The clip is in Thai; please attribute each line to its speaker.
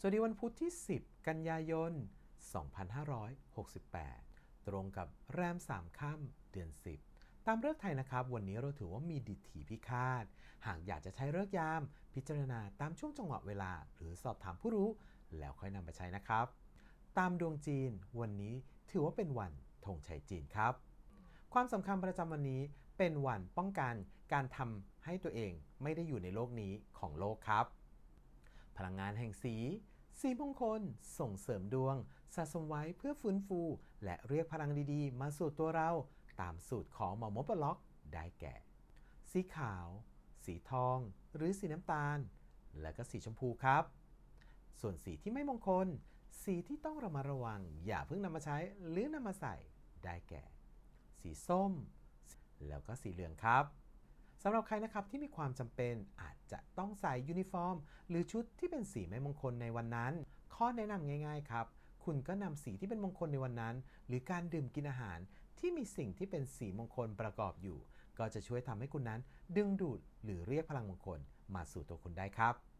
Speaker 1: สวัสดีวันพุธที่ 10 กันยายน 2568 ตรงกับแรม 3 ค่ำเดือน 10 ตามเลิกไทยนะครับ วันนี้เราถือว่ามีดิถีพิฆาต หากอยากจะใช้เลิกยาม พิจารณาตามช่วงจังหวะเวลา หรือสอบถามผู้รู้ แล้วค่อยนำไปใช้นะครับ ตามดวงจีน วันนี้ถือว่าเป็นวันธงชัยจีนครับ ความสำคัญประจำวันนี้เป็นวันป้องกันการทำให้ตัวเองไม่ได้อยู่ในโลกนี้ของโลกครับ พลังงานแห่งสี สีมงคล ส่งเสริมดวง สะสมไว้เพื่อฟื้นฟู และเรียกพลังดีๆ มาสู่ตัวเรา ตามสูตรของหมอมบล็อก ได้แก่ สีขาว สีทอง หรือสีน้ำตาล และก็สีชมพูครับ ส่วนสีที่ไม่มงคล สีที่ต้องระมัดระวัง อย่าเพิ่งนำมาใช้หรือนำมาใส่ได้แก่ สีส้ม แล้วก็สีเหลืองครับ สำหรับใครนะครับที่มีความจำเป็นอาจจะต้องใส่ยูนิฟอร์ม หรือชุดที่เป็นสีไม่มงคลในวันนั้น ข้อแนะนำง่ายๆครับคุณก็นำสีที่เป็นมงคลในวันนั้น หรือการดื่มกินอาหารที่มีสิ่งที่เป็นสีมงคลประกอบอยู่ ก็จะช่วยทำให้คุณนั้นดึงดูดหรือเรียกพลังมงคลมาสู่ตัวคุณได้ครับ